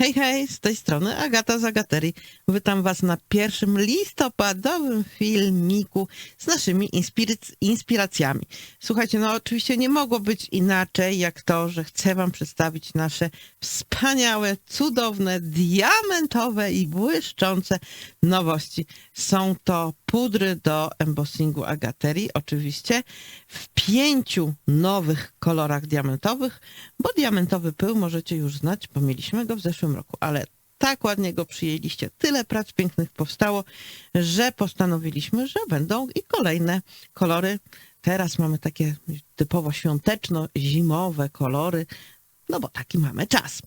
Hej, hej, z tej strony Agata z Agaterii. Witam Was na pierwszym listopadowym filmiku z naszymi inspiracjami. Słuchajcie, no oczywiście nie mogło być inaczej jak to, że chcę Wam przedstawić nasze wspaniałe, cudowne, diamentowe i błyszczące nowości. Są to pudry do embossingu Agaterii, oczywiście w pięciu nowych kolorach diamentowych, bo diamentowy pył możecie już znać, bo mieliśmy go w zeszłym roku, ale tak ładnie go przyjęliście, tyle prac pięknych powstało, że postanowiliśmy, że będą i kolejne kolory. Teraz mamy takie typowo świąteczno-zimowe kolory, no bo taki mamy czas.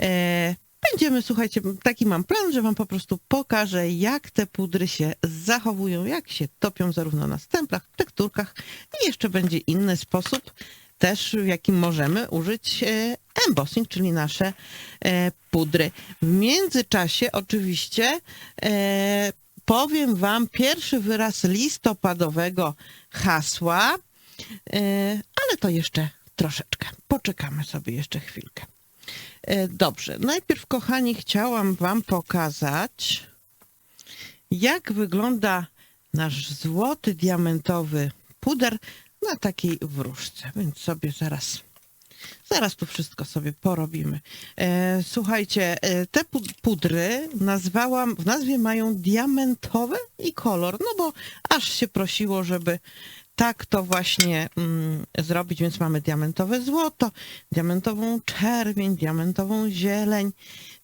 E, Będziemy, słuchajcie, taki mam plan, że wam po prostu pokażę, jak te pudry się zachowują, jak się topią zarówno na stemplach, tekturkach i jeszcze będzie inny sposób też, w jakim możemy użyć e, embossing, czyli nasze e, pudry. W międzyczasie oczywiście e, powiem wam pierwszy wyraz listopadowego hasła, ale to jeszcze troszeczkę. Poczekamy sobie jeszcze chwilkę. Dobrze, najpierw kochani chciałam wam pokazać, jak wygląda nasz złoty diamentowy puder na takiej wróżce, więc sobie zaraz, zaraz tu wszystko sobie porobimy. E, słuchajcie, e, te pu- pudry nazwałam, w nazwie mają diamentowe i kolor, no bo aż się prosiło, żeby tak to właśnie mm, zrobić, więc mamy diamentowe złoto, diamentową czerwień, diamentową zieleń,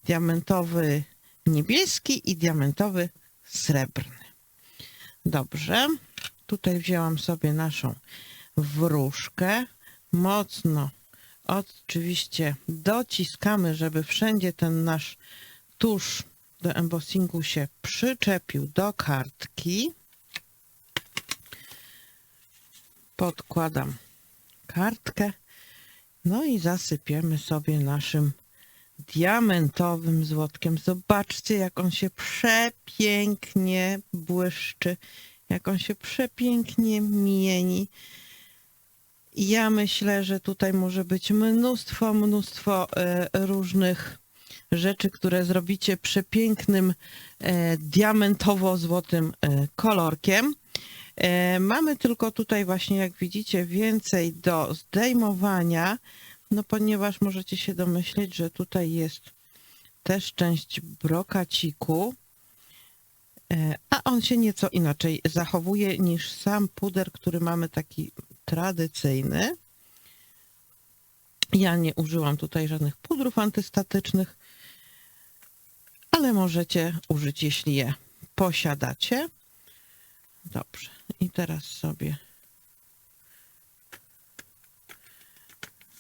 diamentowy niebieski i diamentowy srebrny. Dobrze, tutaj wzięłam sobie naszą wróżkę, mocno oczywiście dociskamy, żeby wszędzie ten nasz tusz do embossingu się przyczepił do kartki. Podkładam kartkę, no i zasypiemy sobie naszym diamentowym złotkiem. Zobaczcie, jak on się przepięknie błyszczy, jak on się przepięknie mieni. Ja myślę, że tutaj może być mnóstwo, mnóstwo e, różnych rzeczy, które zrobicie przepięknym e, diamentowo-złotym e, kolorkiem. Mamy tylko tutaj właśnie, jak widzicie, więcej do zdejmowania, no ponieważ możecie się domyśleć, że tutaj jest też część brokaciku, a on się nieco inaczej zachowuje niż sam puder, który mamy taki tradycyjny. Ja nie użyłam tutaj żadnych pudrów antystatycznych, ale możecie użyć, jeśli je posiadacie. Dobrze. I teraz sobie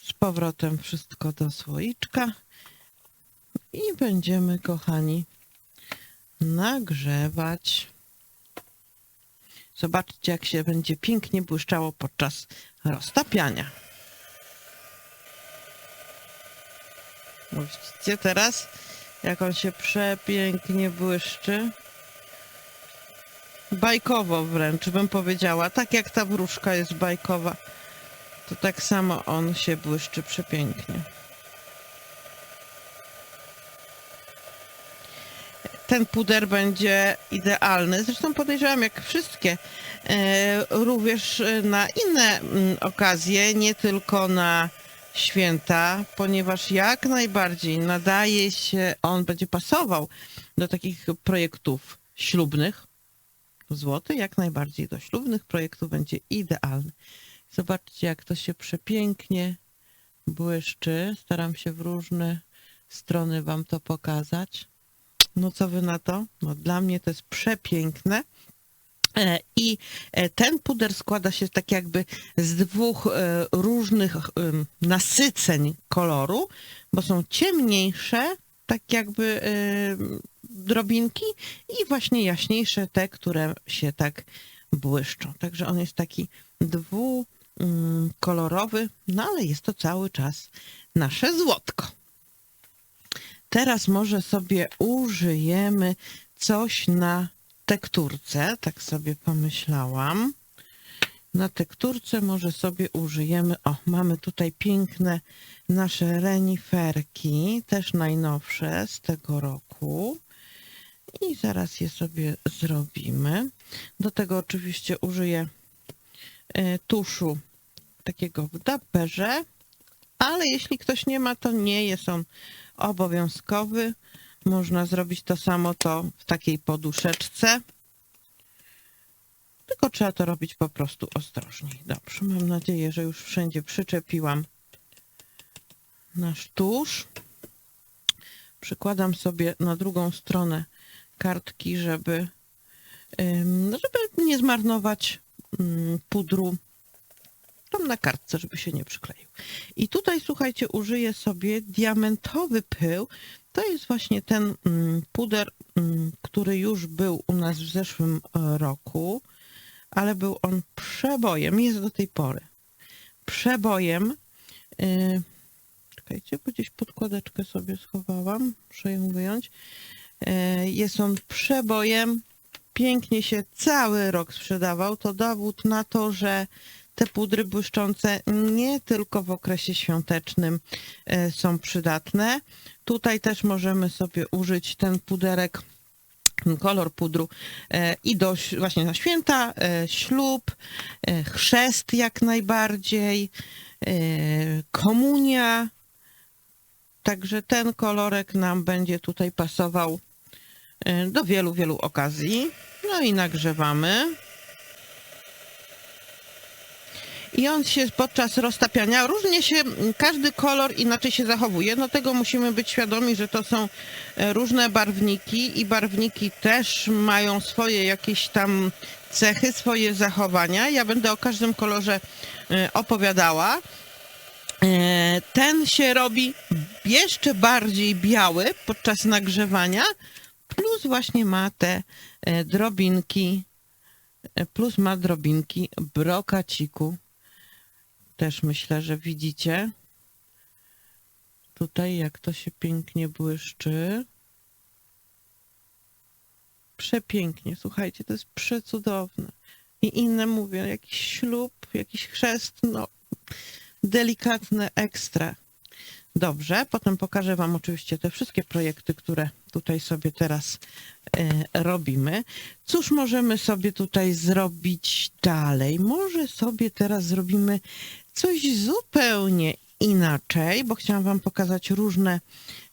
z powrotem wszystko do słoiczka i będziemy, kochani, nagrzewać. Zobaczcie, jak się będzie pięknie błyszczało podczas roztapiania. Widzicie teraz, jak on się przepięknie błyszczy? bajkowo wręcz bym powiedziała. Tak jak ta wróżka jest bajkowa, to tak samo on się błyszczy przepięknie. Ten puder będzie idealny. Zresztą podejrzewam, jak wszystkie, e, również na inne mm, okazje, nie tylko na święta, ponieważ jak najbardziej nadaje się, on będzie pasował do takich projektów ślubnych, złoty jak najbardziej do ślubnych projektów będzie idealny. Zobaczcie, jak to się przepięknie błyszczy. Staram się w różne strony wam to pokazać. No co wy na to? No dla mnie to jest przepiękne. E, I e, ten puder składa się tak jakby z dwóch e, różnych nasyceń koloru, bo są ciemniejsze, tak jakby drobinki i właśnie jaśniejsze te, które się tak błyszczą. Także on jest taki dwukolorowy, no ale jest to cały czas nasze złotko. Teraz może sobie użyjemy coś na tekturce, tak sobie pomyślałam. Na tekturce może sobie użyjemy, o mamy tutaj piękne nasze reniferki, też najnowsze z tego roku. I zaraz je sobie zrobimy. Do tego oczywiście użyję e, tuszu takiego w daperze, ale jeśli ktoś nie ma, to nie jest on obowiązkowy. Można zrobić to samo to w takiej poduszeczce. Tylko trzeba to robić po prostu ostrożniej. Dobrze, mam nadzieję, że już wszędzie przyczepiłam nasz tusz. Przykładam sobie na drugą stronę kartki, żeby, żeby nie zmarnować pudru tam na kartce, żeby się nie przykleił. I tutaj, słuchajcie, użyję sobie diamentowy pył. To jest właśnie ten ym, puder, ym, który już był u nas w zeszłym e, roku, ale był on przebojem, jest do tej pory. Przebojem. Yy, czekajcie, bo gdzieś podkładeczkę sobie schowałam. Muszę ją wyjąć. Yy, jest on przebojem. Pięknie się cały rok sprzedawał. To dowód na to, że te pudry błyszczące nie tylko w okresie świątecznym e, są przydatne. Tutaj też możemy sobie użyć ten puderek, kolor pudru e, i do właśnie na święta, e, ślub, chrzest jak najbardziej, komunia. Także ten kolorek nam będzie tutaj pasował do wielu, wielu okazji. No i nagrzewamy. I on się podczas roztapiania różnie się, każdy kolor inaczej się zachowuje. No tego musimy być świadomi, że to są e, różne barwniki i barwniki też mają swoje jakieś tam cechy, swoje zachowania. Ja będę o każdym kolorze e, opowiadała. E, Ten się robi jeszcze bardziej biały podczas nagrzewania, plus właśnie ma te drobinki, plus ma drobinki brokaciku. Też myślę, że widzicie tutaj, jak to się pięknie błyszczy. Przepięknie, słuchajcie, to jest przecudowne. I inne mówię, jakiś ślub, jakiś chrzest, no delikatne ekstra. Dobrze, potem pokażę Wam oczywiście te wszystkie projekty, które tutaj sobie teraz e, robimy. Cóż możemy sobie tutaj zrobić dalej? Może sobie teraz zrobimy coś zupełnie inaczej, bo chciałam Wam pokazać różne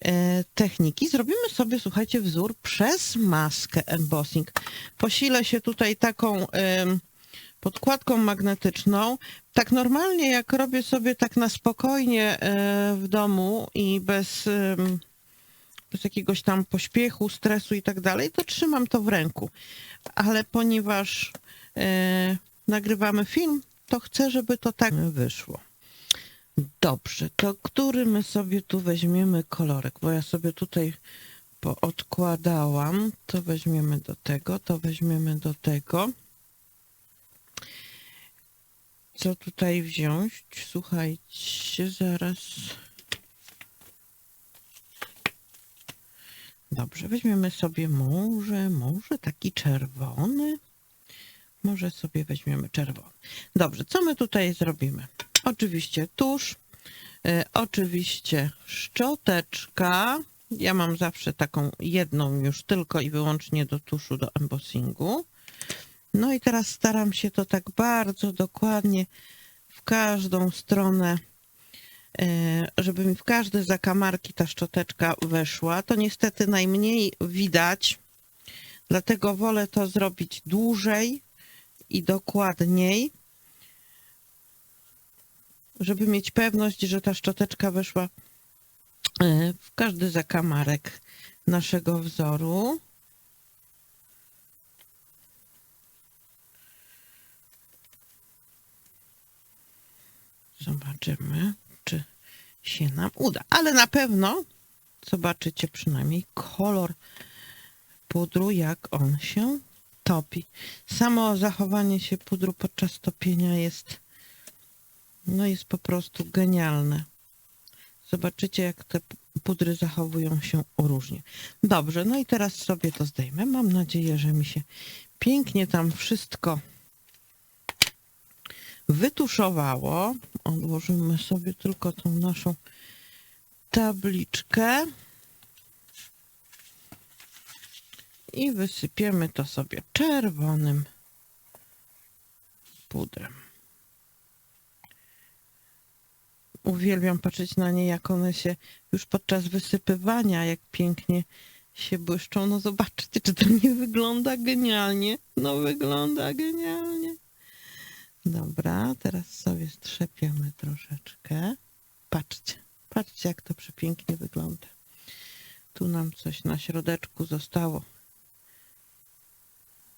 e, techniki. Zrobimy sobie, słuchajcie, wzór przez maskę embossing. Posilę się tutaj taką podkładką magnetyczną. Tak normalnie, jak robię sobie tak na spokojnie e, w domu i bez, bez jakiegoś tam pośpiechu, stresu i tak dalej, to trzymam to w ręku. Ale ponieważ e, nagrywamy film, to chcę, żeby to tak wyszło. Dobrze, to który my sobie tu weźmiemy kolorek? Bo ja sobie tutaj poodkładałam. To weźmiemy do tego, to weźmiemy do tego. Co tutaj wziąć? Słuchajcie, zaraz. Dobrze, weźmiemy sobie może, może taki czerwony. Może sobie weźmiemy czerwony. Dobrze, co my tutaj zrobimy? Oczywiście tusz, e, oczywiście szczoteczka. Ja mam zawsze taką jedną już tylko i wyłącznie do tuszu, do embossingu. No i teraz staram się to tak bardzo dokładnie w każdą stronę, e, żeby mi w każde zakamarki ta szczoteczka weszła. To niestety najmniej widać, dlatego wolę to zrobić dłużej i dokładniej, żeby mieć pewność, że ta szczoteczka weszła e, w każdy zakamarek naszego wzoru. Zobaczymy, czy się nam uda. Ale na pewno zobaczycie przynajmniej kolor pudru, jak on się topi. Samo zachowanie się pudru podczas topienia jest, no jest po prostu genialne. Zobaczycie, jak te pudry zachowują się różnie. Dobrze, no i teraz sobie to zdejmę. Mam nadzieję, że mi się pięknie tam wszystko wytuszowało. Odłożymy sobie tylko tą naszą tabliczkę. I wysypiemy to sobie czerwonym pudrem. Uwielbiam patrzeć na nie, jak one się już podczas wysypywania, jak pięknie się błyszczą. No zobaczcie, czy to nie wygląda genialnie. No wygląda genialnie. Dobra, teraz sobie strzepiemy troszeczkę. Patrzcie, patrzcie, jak to przepięknie wygląda. Tu nam coś na środeczku zostało.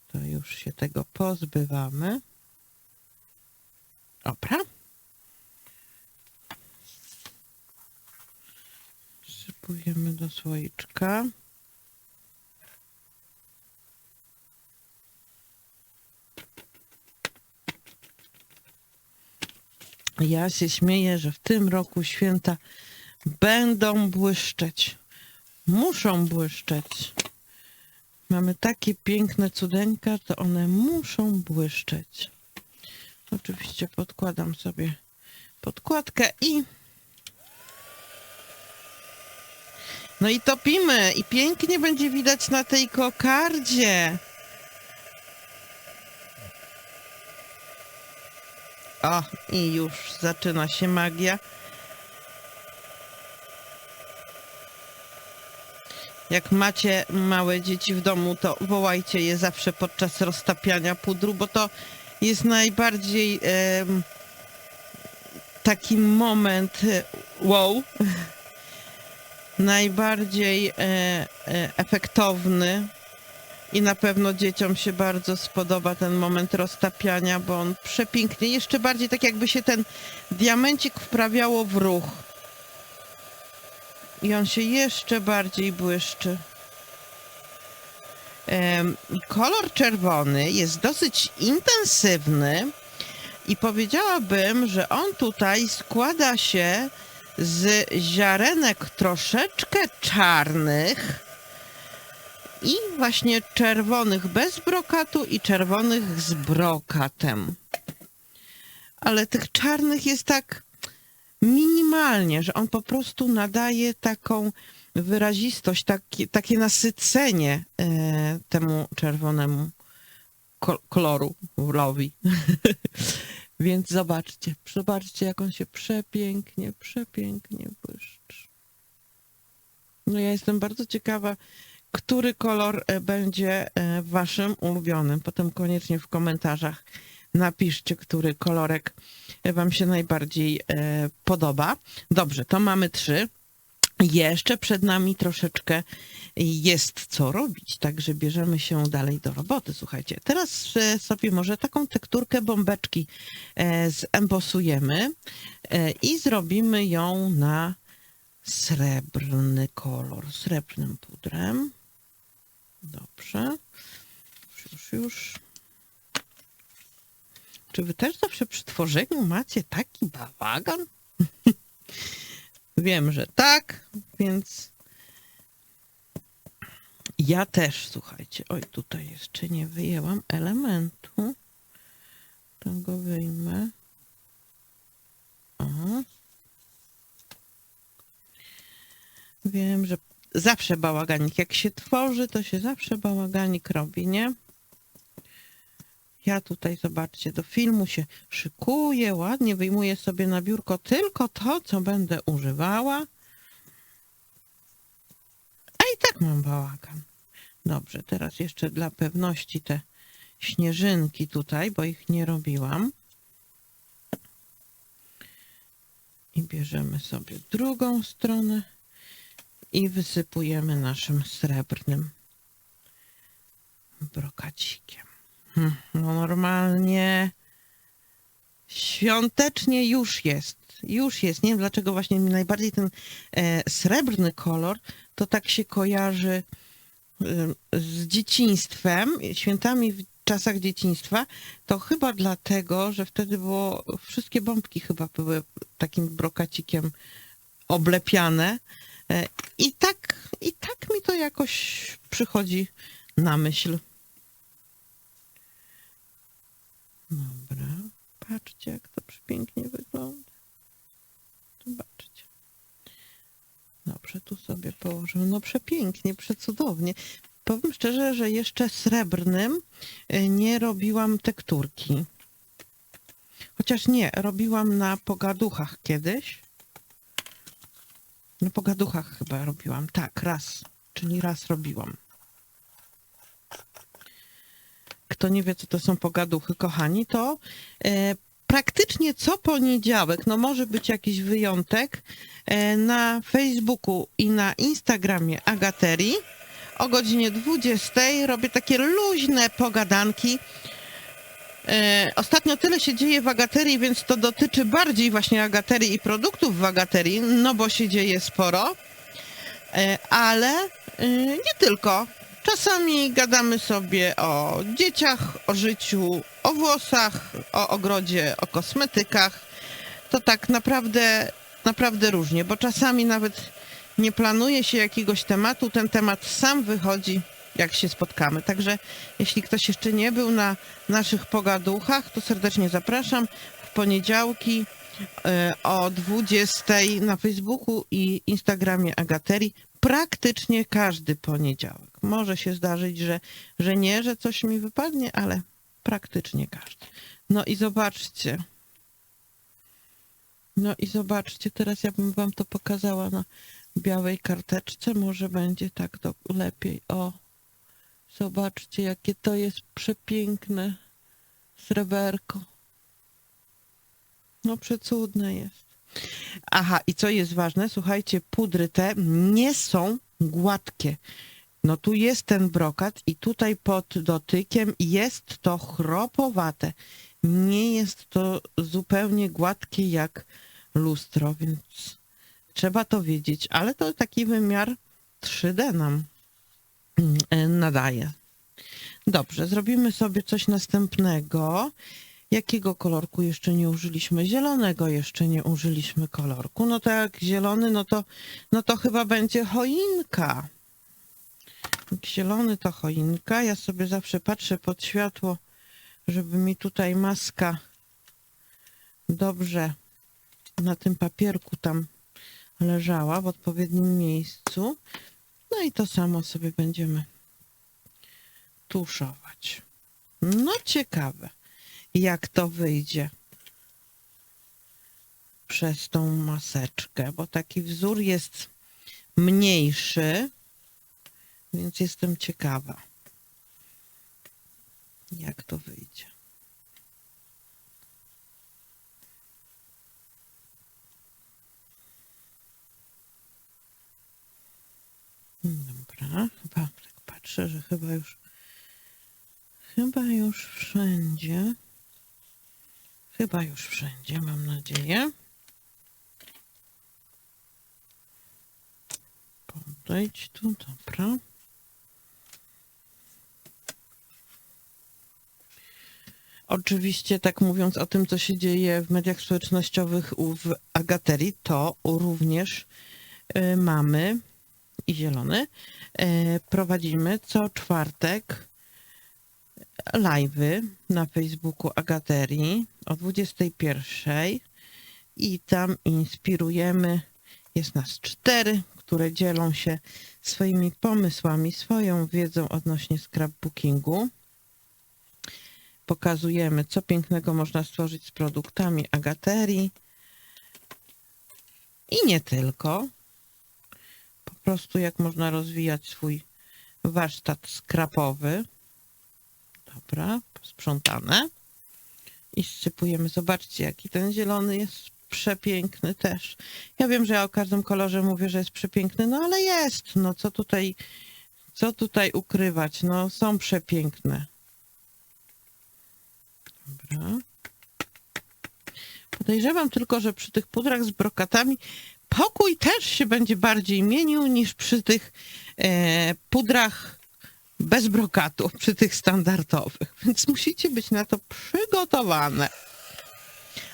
To już się tego pozbywamy. Dobra. Sypujemy do słoiczka. Ja się śmieję, że w tym roku święta będą błyszczeć. Muszą błyszczeć. Mamy takie piękne cudeńka, to one muszą błyszczeć. Oczywiście podkładam sobie podkładkę i no i topimy i pięknie będzie widać na tej kokardzie. O, i już zaczyna się magia. Jak macie małe dzieci w domu, to wołajcie je zawsze podczas roztapiania pudru, bo to jest najbardziej em, taki moment e, wow, najbardziej e, e, efektowny i na pewno dzieciom się bardzo spodoba ten moment roztapiania, bo on przepięknie, jeszcze bardziej tak jakby się ten diamencik wprawiało w ruch. I on się jeszcze bardziej błyszczy. Kolor czerwony jest dosyć intensywny i powiedziałabym, że on tutaj składa się z ziarenek troszeczkę czarnych i właśnie czerwonych bez brokatu i czerwonych z brokatem. Ale tych czarnych jest tak minimalnie, że on po prostu nadaje taką wyrazistość, takie, nasycenie e, temu czerwonemu ko- kolorowi. Więc zobaczcie, zobaczcie jak on się przepięknie, przepięknie błyszczy. No ja jestem bardzo ciekawa, który kolor e, będzie e, waszym ulubionym. Potem koniecznie w komentarzach napiszcie, który kolorek e, wam się najbardziej podoba. Dobrze, to mamy trzy. Jeszcze przed nami troszeczkę jest co robić, także bierzemy się dalej do roboty. Słuchajcie, teraz sobie może taką tekturkę bombeczki zembosujemy i zrobimy ją na srebrny kolor, srebrnym pudrem. Dobrze. Już, już. Czy wy też zawsze przy tworzeniu macie taki bałagan? Wiem, że tak, więc ja też, słuchajcie. Oj, tutaj jeszcze nie wyjęłam elementu. To go wyjmę. O. Wiem, że zawsze bałaganik. Jak się tworzy, to się zawsze bałaganik robi, nie? Ja tutaj, zobaczcie, do filmu się szykuję, ładnie wyjmuję sobie na biurko tylko to, co będę używała. A i tak mam bałagan. Dobrze, teraz jeszcze dla pewności te śnieżynki tutaj, bo ich nie robiłam. I bierzemy sobie drugą stronę i wysypujemy naszym srebrnym brokacikiem. Hmm, No normalnie świątecznie już jest. Już jest. Nie wiem dlaczego właśnie mi najbardziej ten e, srebrny kolor to tak się kojarzy e, z dzieciństwem, świętami w czasach dzieciństwa. To chyba dlatego, że wtedy było, wszystkie bombki chyba były takim brokacikiem oblepiane. E, I tak, i tak mi to jakoś przychodzi na myśl. Dobra, Patrzcie, jak to przepięknie wygląda. Zobaczcie. Dobrze, tu sobie położę. No przepięknie, przecudownie. Powiem szczerze, że jeszcze srebrnym y, nie robiłam tekturki. Chociaż nie, robiłam na pogaduchach kiedyś. Na pogaduchach chyba robiłam. Tak, raz. Czyli raz robiłam. Kto nie wie, co to są pogaduchy, kochani, to e, praktycznie co poniedziałek, no może być jakiś wyjątek, e, na Facebooku i na Instagramie Agaterii o godzinie 20 robię takie luźne pogadanki. E, Ostatnio tyle się dzieje w Agaterii, więc to dotyczy bardziej właśnie Agaterii i produktów w Agaterii, no bo się dzieje sporo. E, ale y, nie tylko. Czasami gadamy sobie o dzieciach, o życiu, o włosach, o ogrodzie, o kosmetykach. To tak naprawdę, naprawdę różnie, bo czasami nawet nie planuje się jakiegoś tematu, ten temat sam wychodzi, jak się spotkamy. Także jeśli ktoś jeszcze nie był na naszych pogaduchach, to serdecznie zapraszam w poniedziałki e, o 20 na Facebooku i Instagramie Agaterii praktycznie każdy poniedziałek. Może się zdarzyć, że, że nie, że coś mi wypadnie, ale praktycznie każdy. No i zobaczcie. No i zobaczcie, teraz ja bym wam to pokazała na białej karteczce. Może będzie tak do, lepiej. O, zobaczcie, jakie to jest przepiękne sreberko. No przecudne jest. Aha, i co jest ważne, słuchajcie, pudry te nie są gładkie. No tu jest ten brokat i tutaj pod dotykiem jest to chropowate. Nie jest to zupełnie gładkie jak lustro, więc trzeba to wiedzieć, ale to taki wymiar 3D nam nadaje. Dobrze, zrobimy sobie coś następnego. Jakiego kolorku jeszcze nie użyliśmy? Zielonego jeszcze nie użyliśmy kolorku. No to jak zielony, no to, no to chyba będzie choinka. Zielony to choinka. Ja sobie zawsze patrzę pod światło, żeby mi tutaj maska dobrze na tym papierku tam leżała w odpowiednim miejscu. No i to samo sobie będziemy tuszować. No ciekawe jak to wyjdzie przez tą maseczkę, bo taki wzór jest mniejszy, więc jestem ciekawa, jak to wyjdzie. Dobra, chyba tak patrzę, że chyba już chyba już wszędzie. Chyba już wszędzie, mam nadzieję. Podejdź tu, dobra. Oczywiście, tak mówiąc o tym, co się dzieje w mediach społecznościowych w Agaterii, to również y, mamy i zielony. y, prowadzimy co czwartek live'y na Facebooku Agaterii o 21 i tam inspirujemy. Jest nas cztery, które dzielą się swoimi pomysłami, swoją wiedzą odnośnie scrapbookingu. Pokazujemy, co pięknego można stworzyć z produktami Agaterii. I nie tylko. Prostu jak można rozwijać swój warsztat skrapowy. Dobra, posprzątane. I sypujemy. Zobaczcie, jaki ten zielony jest przepiękny też. Ja wiem, że ja o każdym kolorze mówię, że jest przepiękny, no ale jest. No co tutaj, co tutaj ukrywać? No są przepiękne. Dobra. Podejrzewam tylko, że przy tych pudrach z brokatami pokój też się będzie bardziej mienił niż przy tych e, pudrach bez brokatu, przy tych standardowych. Więc musicie być na to przygotowane.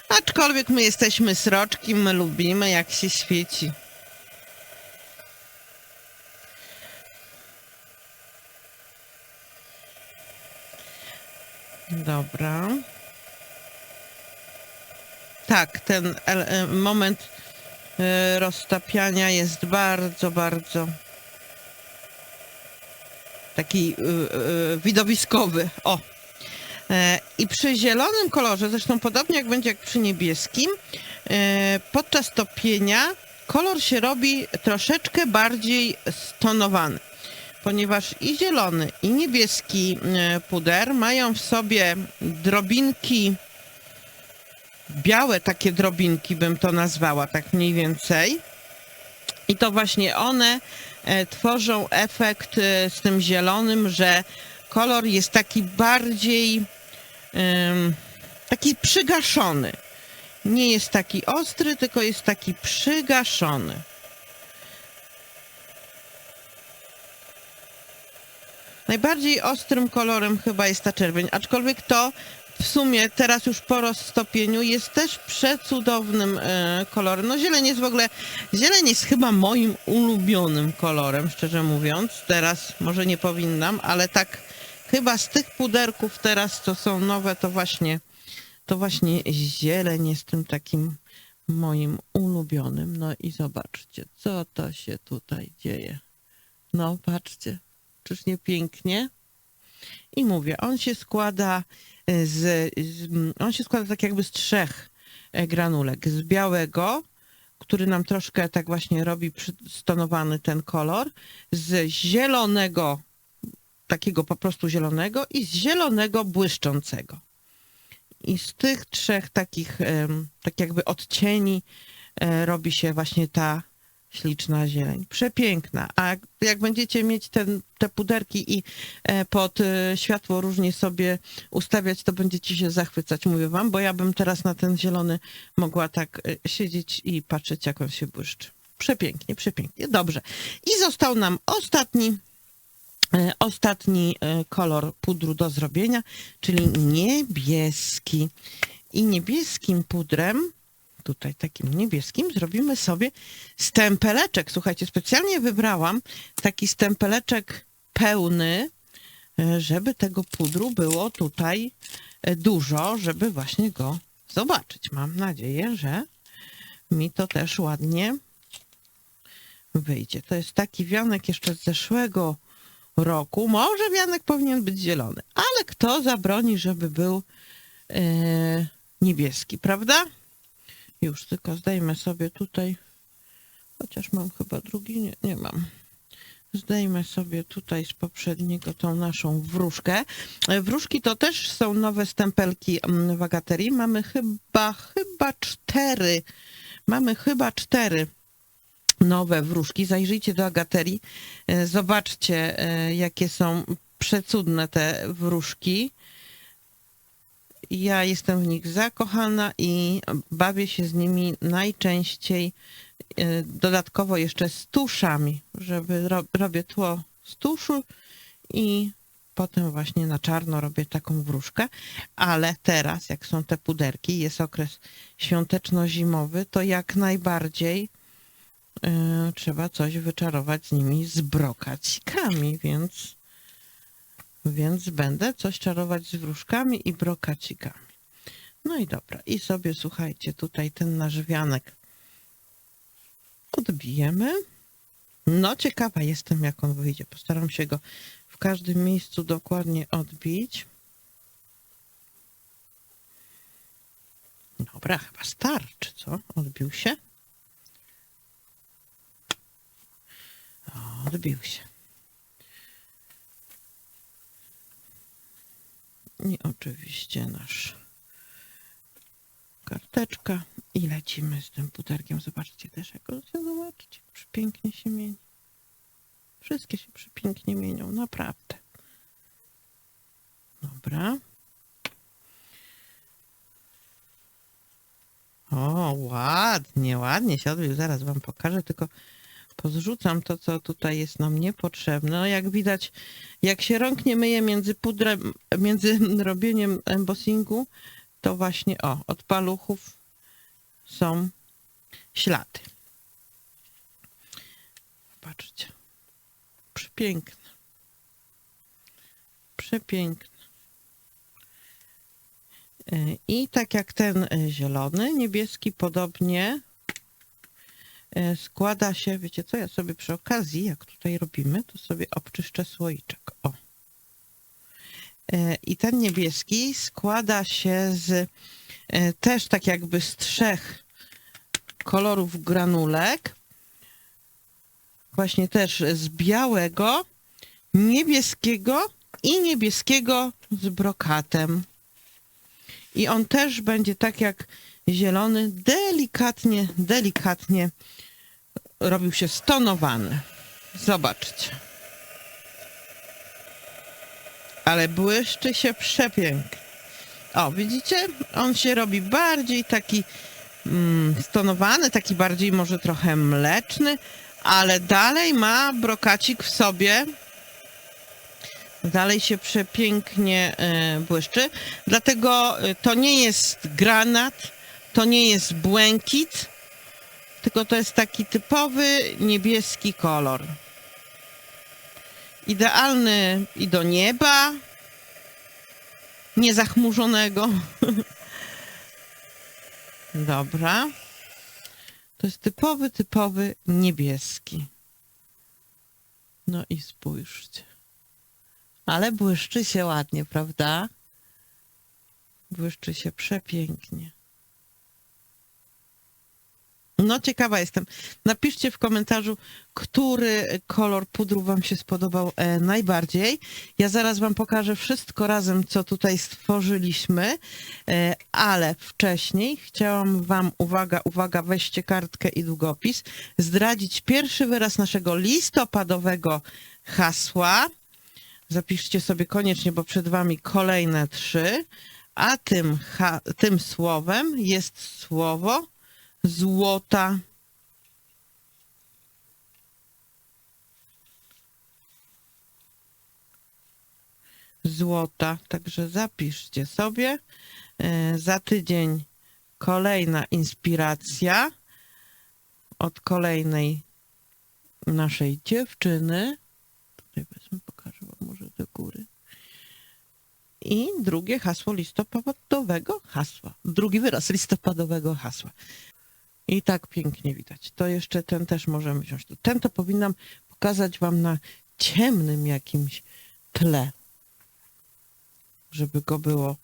Aczkolwiek my jesteśmy sroczki, my lubimy jak się świeci. Dobra. tak, ten el- e, moment e, roztapiania jest bardzo, bardzo taki y, y, widowiskowy. O. E, I przy zielonym kolorze, zresztą podobnie jak będzie jak przy niebieskim, e, podczas topienia kolor się robi troszeczkę bardziej stonowany, ponieważ i zielony, i niebieski e, puder mają w sobie drobinki, białe takie drobinki bym to nazwała, tak mniej więcej. I to właśnie one e, tworzą efekt e, z tym zielonym, że kolor jest taki bardziej taki przygaszony. Nie jest taki ostry, tylko jest taki przygaszony. Najbardziej ostrym kolorem chyba jest ta czerwień, aczkolwiek to w sumie teraz już po roztopieniu jest też przecudownym e, kolorem. No zieleń jest w ogóle, zieleń jest chyba moim ulubionym kolorem, szczerze mówiąc. Teraz może nie powinnam, ale tak chyba z tych puderków teraz, co są nowe, to właśnie, to właśnie zieleń jest tym takim moim ulubionym. No i zobaczcie, co to się tutaj dzieje. No patrzcie, czyż nie pięknie? I mówię, on się składa z, z on się składa tak jakby z trzech e, granulek. Z białego, który nam troszkę tak właśnie robi stonowany ten kolor, z zielonego, takiego po prostu zielonego i z zielonego błyszczącego. I z tych trzech takich, tak jakby odcieni e, robi się właśnie ta śliczna zieleń. Przepiękna. A jak, będziecie mieć ten, te puderki i e, pod e, światło różnie sobie ustawiać, to będziecie się zachwycać, mówię wam, bo ja bym teraz na ten zielony mogła tak e, siedzieć i patrzeć, jak on się błyszczy. Przepięknie, przepięknie. Dobrze. I został nam ostatni ostatni kolor pudru do zrobienia, czyli niebieski. I niebieskim pudrem tutaj takim niebieskim, zrobimy sobie stempeleczek. Słuchajcie, specjalnie wybrałam taki stempeleczek pełny, e, żeby tego pudru było tutaj e, dużo, żeby właśnie go zobaczyć. Mam nadzieję, że mi to też ładnie wyjdzie. To jest taki wianek jeszcze z zeszłego roku. Może wianek powinien być zielony, ale kto zabroni, żeby był e, niebieski, prawda? Już tylko zdejmę sobie tutaj, chociaż mam chyba drugi, nie, nie mam. Zdejmę sobie tutaj z poprzedniego tą naszą wróżkę. E, Wróżki to też są nowe stempelki mm, w Agaterii. Mamy chyba, chyba cztery. Mamy chyba cztery nowe wróżki. Zajrzyjcie do Agaterii. e, Zobaczcie, e, jakie są przecudne te wróżki ja jestem w nich zakochana i bawię się z nimi najczęściej e, dodatkowo jeszcze z tuszami, żeby ro, robię tło z tuszu i potem właśnie na czarno robię taką wróżkę, ale teraz jak są te puderki, jest okres świąteczno-zimowy, to jak najbardziej e, trzeba coś wyczarować z nimi z brokacikami, więc więc będę coś czarować z wróżkami i brokacikami. No i dobra. I sobie słuchajcie, tutaj ten nasz wianek odbijemy. No ciekawa jestem, jak on wyjdzie. Postaram się go w każdym miejscu dokładnie odbić. Dobra, chyba starczy, co? Odbił się? Odbił się. I oczywiście nasz karteczka i lecimy z tym puderkiem. Zobaczcie też, jak on się zobaczcie. Przepięknie się mieni. Wszystkie się przepięknie mienią, naprawdę. Dobra. O, ładnie, ładnie się odbił. Zaraz wam pokażę, tylko pozrzucam to, co tutaj jest nam niepotrzebne. No, jak widać, jak się rąk nie myje między pudrem, między robieniem embossingu, to właśnie, o, od paluchów są ślady. Patrzcie. Przepiękne. Przepiękne. Y, I tak jak ten y, zielony, niebieski podobnie składa się, wiecie co, ja sobie przy okazji, jak tutaj robimy, to sobie obczyszczę słoiczek. O. Y, I ten niebieski składa się z y, też tak jakby z trzech kolorów granulek. Właśnie też z białego, niebieskiego i niebieskiego z brokatem. I on też będzie tak jak zielony, delikatnie, delikatnie robił się stonowany. Zobaczcie. Ale błyszczy się przepięknie. O, widzicie? On się robi bardziej taki mm, stonowany, taki bardziej może trochę mleczny, ale dalej ma brokacik w sobie. Dalej się przepięknie e, błyszczy. Dlatego e, to nie jest granat, to nie jest błękit, tylko to jest taki typowy niebieski kolor. Idealny i do nieba, niezachmurzonego. Dobra. To jest typowy, typowy niebieski. No i spójrzcie. Ale błyszczy się ładnie, prawda? Błyszczy się przepięknie. No, ciekawa jestem. Napiszcie w komentarzu, który kolor pudru Wam się spodobał e, najbardziej. Ja zaraz Wam pokażę wszystko razem, co tutaj stworzyliśmy, e, ale wcześniej chciałam Wam, uwaga, uwaga, weźcie kartkę i długopis, zdradzić pierwszy wyraz naszego listopadowego hasła. Zapiszcie sobie koniecznie, bo przed Wami kolejne trzy, a tym, tym słowem jest słowo złota. Złota, także zapiszcie sobie. E, Za tydzień kolejna inspiracja od kolejnej naszej dziewczyny. Tutaj wezmę, pokażę wam może do góry. I drugie hasło listopadowego hasła. Drugi wyraz listopadowego hasła. I tak pięknie widać. To jeszcze ten też możemy wziąć. tu. Ten to powinnam pokazać wam na ciemnym jakimś tle, żeby go było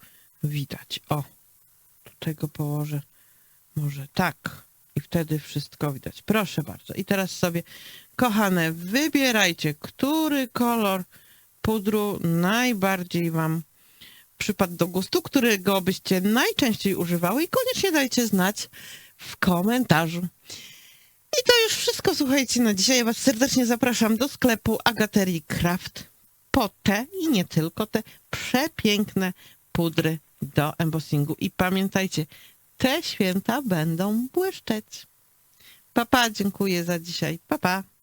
widać. O, tutaj go położę może tak. I wtedy wszystko widać. Proszę bardzo. I teraz sobie, kochane, wybierajcie, który kolor pudru najbardziej wam przypadł do gustu, którego byście najczęściej używały i koniecznie dajcie znać w komentarzu. I to już wszystko, słuchajcie, na dzisiaj. Ja was serdecznie zapraszam do sklepu Agaterii Craft po te i nie tylko te przepiękne pudry do embossingu. I pamiętajcie, te święta będą błyszczeć. Papa, dziękuję za dzisiaj. Papa. Pa.